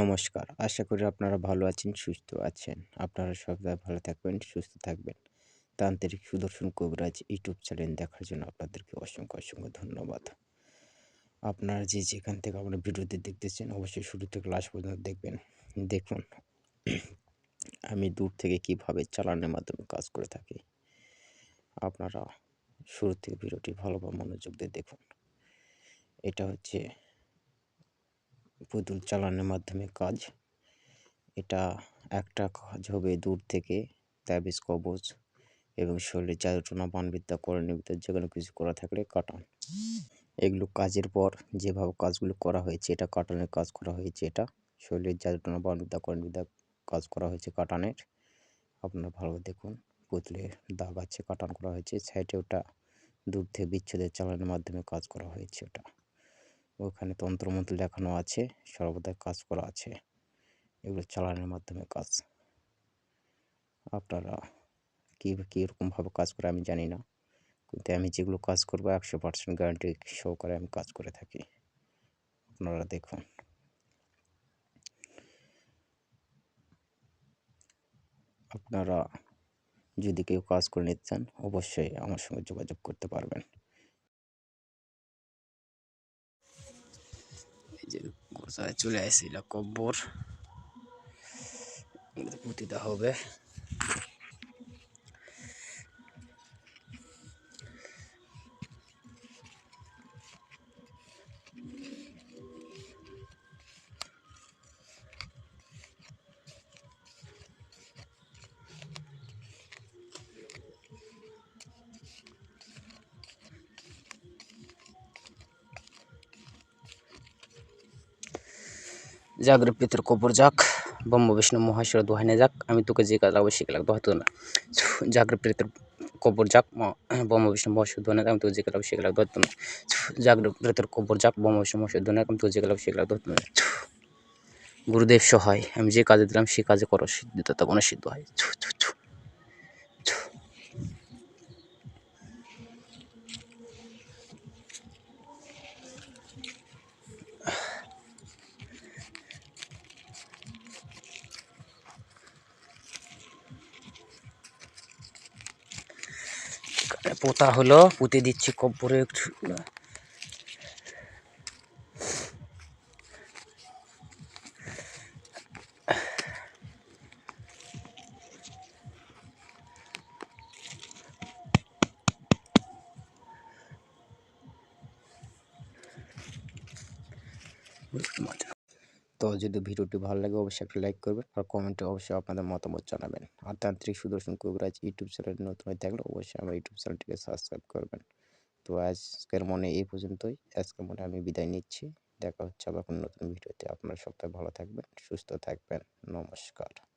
নমস্কার। আশা করি আপনারা ভালো আছেন, সুস্থ আছেন। আপনারা সবাই ভালো থাকবেন, সুস্থ থাকবেন। তান্ত্রিক সুদর্শন কবিরাজ ইউটিউব চ্যানেল দেখার জন্য আপনাদেরকে অসংখ্য অসংখ্য ধন্যবাদ। আপনারা যে যেখান থেকে আপনার ভিডিওতে দেখতেছেন, অবশ্যই শুরু থেকে লাস্ট পর্যন্ত দেখবেন। দেখুন, আমি দূর থেকে কীভাবে চালানোর মাধ্যমে কাজ করে থাকি। আপনারা শুরু থেকে ভিডিওটি ভালোভাবে মনোযোগ দিয়ে দেখুন। এটা হচ্ছে পুতুল চালানোর মাধ্যমে কাজ। এটা একটা কাজ হবে দূর থেকে তাবিজ, কবজ এবং শরীরে যাতনা বানবিদ্যা করণবিদ্যা যে কোনো কিছু করা থাকলে কাটান। এগুলো কাজের পর যেভাবে কাজগুলো করা হয়েছে, এটা কাটানের কাজ করা হয়েছে, এটা শরীরের যাতনা বানবিদ্যা করণবিদ্যা কাজ করা হয়েছে কাটানের। আপনারা ভালো দেখুন পুতুলের দাগ আছে, কাটান করা হয়েছে, সাইডে ওটা দূর থেকে বিচ্ছেদের চালানোর মাধ্যমে কাজ করা হয়েছে ওটা। ওখানে তন্ত্রমন্ত্র লেখানো আছে, সর্বদা কাজ করা আছে। এগুলো চালানোর মাধ্যমে কাজ। আপনারা কী কীরকমভাবে কাজ করে আমি জানি না। কিন্তু আমি যেগুলো কাজ করব একশো পার্সেন্ট গ্যারান্টি সহকারে আমি কাজ করে থাকি। আপনারা দেখুন। আপনারা যদি কেউ কাজ করে নিতে চান, অবশ্যই আমার সঙ্গে যোগাযোগ করতে পারবেন। চলে আসছিল কব্বর পুঁতিতে হবে। জাগরে পিতর কবর যাক, ব্রহ্ম, বিষ্ণু, মহেশ্বর, দোহাইনে যাক, আমি তোকে যে কাজ লাগবে সে লাগবে হয়তো না। জাগরে পিতর কবর যাক ব্রহ্ম, বিষ্ণু, মহেশ্বর, দোহাইনে আমি তোকে যে কাজ লাগবে সে লাগবে না। জাগরে পিতর কবর যাক, ব্রহ্ম, বিষ্ণু, মহেশ্বর, দোহাইনে আমি তোকে যে কাজ লাগবে সে লাগবে হয়তো না। গুরুদেব সহায়, আমি যে কাজে দিলাম সে কাজে করো সিদ্ধিদাতা তখন সিদ্ধ হয়। পোতা হলো পুঁতে দিচ্ছি কব্বরে তো যদি ভিডিওটি ভালো লাগে, অবশ্যই একটা লাইক করবেন আর কমেন্টে অবশ্যই আপনাদের মতামত জানাবেন। আর তান্ত্রিক সুদর্শন কবিরাজ ইউটিউব চ্যানেল নতুন হয়ে থাকলে অবশ্যই আমার ইউটিউব চ্যানেলটিকে সাবস্ক্রাইব করবেন। তো আজকের মনে এই পর্যন্তই। আজকের মনে আমি বিদায় নিচ্ছি। দেখা হচ্ছে আবার কোনো নতুন ভিডিওতে। আপনারা সপ্তাহে ভালো থাকবেন, সুস্থ থাকবেন। নমস্কার।